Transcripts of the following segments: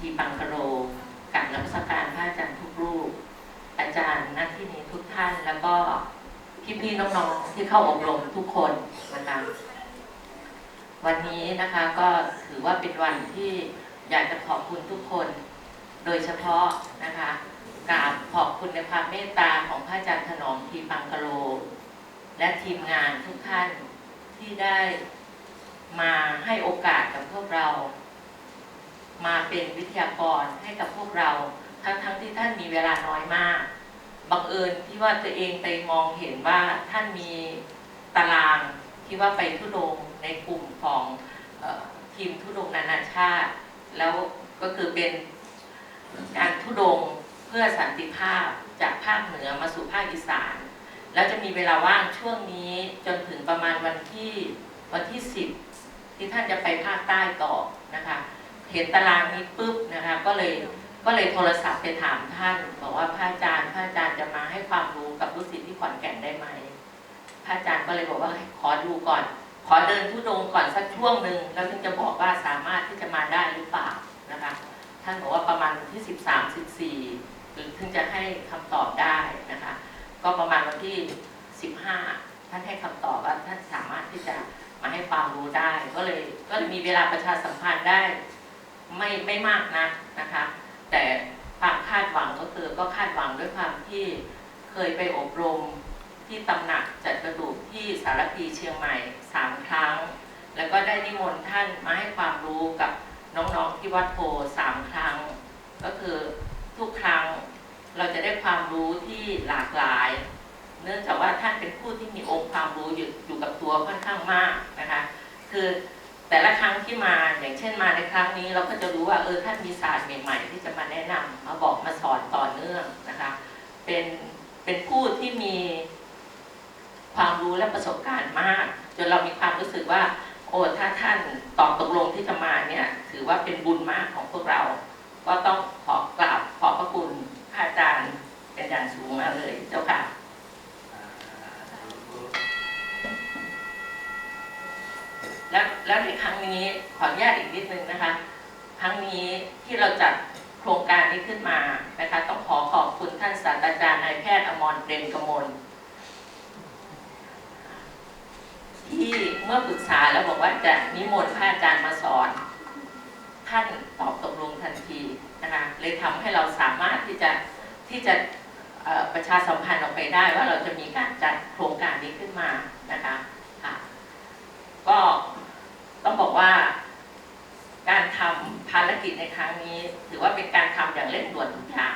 ทีบังกะโรกับนักสการพระอาจารย์ทุกรูป อาจารย์นักที่นี้ทุกท่านแล้วก็พี่ๆน้องๆที่เข้าอบรมทุกคนนะคะวันนี้นะคะก็ถือว่าเป็นวันที่อยากจะขอบคุณทุกคน โดยเฉพาะนะคะกราบขอบคุณในความเมตตาของพระอาจารย์ถนอมทีบังกะโรและทีมงานทุกท่านที่ได้มาให้โอกาสกับพวกเรา มาเป็นวิทยากรให้กับพวกเรา ทั้งทั้งที่ท่านมีเวลาน้อยมาก บังเอิญที่ว่าตัวเองไปมองเห็นว่าท่านมีตารางที่ว่าไปทุดงในกลุ่มของออทีมทุดงนานาชาติ แล้วก็คือเป็นการทุดงเพื่อสันติภาพจากภาคเหนือมาสู่ภาคอีสาน แล้วจะมีเวลาว่างช่วงนี้จนถึงประมาณวันที่วันที่ 10 ที่ท่านจะไปภาคใต้ต่อนะคะ เห็นตารางนี้ปุ๊บนะคะก็เลยก็เลยโทรศัพท์ไปถามท่าน บอกว่าพระอาจารย์พระอาจารย์จะมาให้ความรู้กับลูกศิษย์ที่ขอนแก่นได้ไหมพระอาจารย์ก็เลยบอกว่าขอดูก่อน ขอเดินทุดงก่อนสักช่วงหนึ่งแล้วถึงจะบอกว่าสามารถที่จะมาได้หรือเปล่านะคะท่านบอกว่าประมาณวันที่ 13 14ถึงจะให้คำตอบได้นะคะก็ประมาณวันที่ 15 ท่านให้คำตอบว่าท่านสามารถที่จะมาให้ความรู้ได้ ก็เลยก็มีเวลาประชาสัมพันธ์ได้ ไม่ไม่มากนักนะคะ แต่ความคาดหวังก็คือก็คาดหวังด้วยความที่เคยไปอบรมที่ตำหนักจัดกระดูกที่สารพีเชียงใหม่สามครั้ง แล้วก็ได้นิมนต์ท่านมาให้ความรู้กับน้องๆที่วัดโพสามครั้ง ก็คือทุกครั้งเราจะได้ความรู้ที่หลากหลาย เนื่องจากว่าท่านเป็นผู้ที่มีองค์ความรู้อยู่อยู่กับตัวค่อนข้างมากนะคะ คือ แต่ละครั้งที่มาอย่างเช่นมาในครั้งนี้ เราก็จะรู้ว่าเออท่านมีศาสตร์ใหม่ ๆ ที่จะมาแนะนำมาบอกมาสอนต่อเนื่องนะคะเป็นเป็นผู้ที่มีความรู้และประสบการณ์มาก จนเรามีความรู้สึกว่า โอ้ถ้าท่านตอบตกลงที่จะมาเนี่ย ถือว่าเป็นบุญมากของพวกเรา ก็ต้องขอกราบขอบพระคุณพระอาจารย์เป็นอย่างสูงมากเลยเจ้าค่ะ แล้วแล้วในครั้งนี้ขออนุญาตอีกนิดนึงนะคะ ครั้งนี้ที่เราจัดโครงการนี้ขึ้นมานะคะต้องขอขอบคุณท่านศาสตราจารย์นายแพทย์อมรเปรมกมลที่เมื่อปรึกษาแล้วบอกว่าจะนิมนต์พระอาจารย์มาสอน ท่านตอบตกลงทันทีนะคะเลยทำให้เราสามารถที่จะที่จะประชาสัมพันธ์ออกไปได้ว่าเราจะมีการจัดโครงการนี้ขึ้นมานะคะค่ะก็ ต้องบอกว่า การทำภารกิจในครั้งนี้ ถือว่าเป็นการทำอย่างเร่งด่วนทุกอย่าง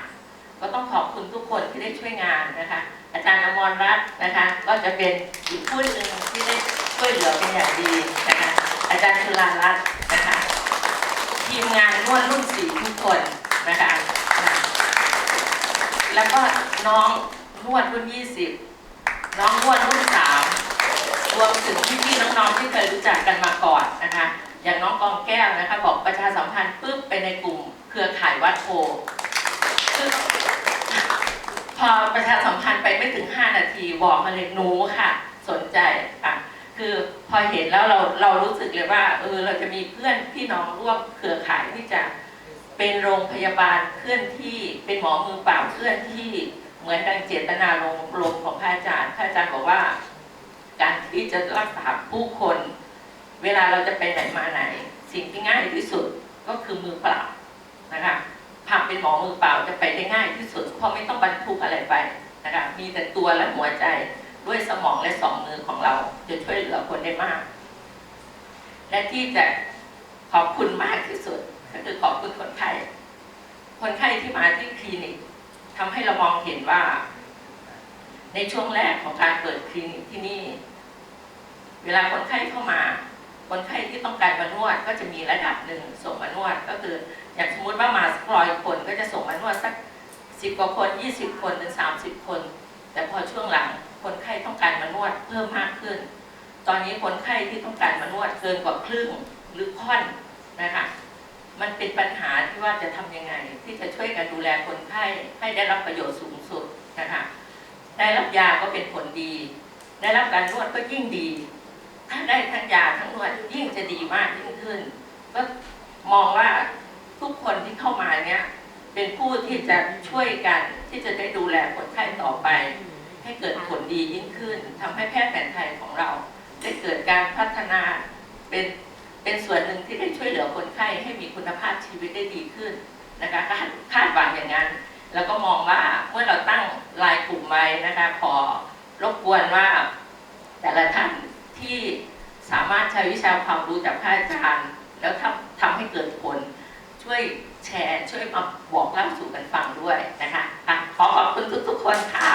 ก็ต้องขอบคุณทุกคนที่ได้ช่วยงานนะคะ อาจารย์อมรรัตน์นะคะ ก็จะเป็นอีกผู้หนึ่งที่ได้ช่วยเหลือเป็นอย่างดีนะคะอาจารย์ชุลารัตน์นะคะทีมงานนวดรุ่นสี่ทุกคนนะคะแล้วก็น้องนวดรุ่นยี่สิบน้องนวดรุ่นสาม วมถึงพี่ๆน้องๆที่เคยรู้จักกันมาก่อนนะคะ อย่างน้องกองแก้วนะคะ บอกประชาสัมพันธ์ปุ๊บไปในกลุ่มเครือข่ายวัดโพพอประชาสัมพันธ์ไปไม่ถึง 5 นาทีบอกมาเลยหนูค่ะ สนใจอะคือพอเห็นแล้วเราเรารู้สึกเลยว่าเออเราจะมีเพื่อนพี่น้องร่วมเครือข่ายที่จะเป็นโรงพยาบาลเคลื่อนที่เป็นหมอมือเปล่าเคลื่อนที่เหมือนดังเจตนาลงลมของพระอาจารย์พระอาจารย์บอกว่า จะรักษาผู้คน เวลาเราจะไปไหนมาไหน สิ่งที่ง่ายที่สุดก็คือมือเปล่านะคะทำเป็นหมอมือเปล่าจะไปได้ง่ายที่สุดเพราะไม่ต้องบรรทุกอะไรไปนะคะมีแต่ตัวและหัวใจด้วยสมองและสองมือของเรา จะช่วยเหลือคนได้มาก และที่จะขอบคุณมากที่สุดก็คือขอบคุณคนไข้คนไข้ที่มาที่คลินิกทำให้เรามองเห็นว่า ในช่วงแรกของการเปิดคลินิกที่นี่ เวลาคนไข้เข้ามา คนไข้ที่ต้องการมานวดก็จะมีระดับหนึ่งส่งมานวดก็คืออย่างสมมติว่ามาสักร้อยคนก็จะส่งมานวดสักสิบกว่าคนยี่สิบคนถึงสามสิบคน แต่พอช่วงหลังคนไข้ต้องการมานวดเพิ่มมากขึ้น ตอนนี้คนไข้ที่ต้องการมานวดเกินกว่าครึ่งหรือค่อนนะคะมันเป็นปัญหาที่ว่าจะทำยังไง ที่จะช่วยกันดูแลคนไข้ให้ได้รับประโยชน์สูงสุดนะคะได้รับยาก็เป็นผลดี ได้รับการนวดก็ยิ่งดี ถ้าได้ทั้งยาทั้งนวดยิ่งจะดีมากยิ่งขึ้นก็มองว่าทุกคนที่เข้ามาเนี้ยเป็นผู้ที่จะช่วยกันที่จะได้ดูแลคนไข้ต่อไป ให้เกิดผลดียิ่งขึ้นทำให้แพทย์แผนไทยของเรา ได้เกิดการพัฒนาเป็นเป็นส่วนหนึ่งที่ได้ช่วยเหลือคนไข้ให้มีคุณภาพชีวิตได้ดีขึ้นนะคะคาดคาดหวังอย่างนั้น แล้วก็มองว่าเมื่อเราตั้งรายกลุ่มไว้นะคะขอรบกวนว่าแต่ละท่าน ที่สามารถใช้วิชาความรู้จากพระอาจารย์แล้วทำทำให้เกิดผล ช่วยแชร์ช่วยมาบอกเล่าสู่กันฟังด้วยนะคะอะขอขอบคุณทุกๆคนค่ะ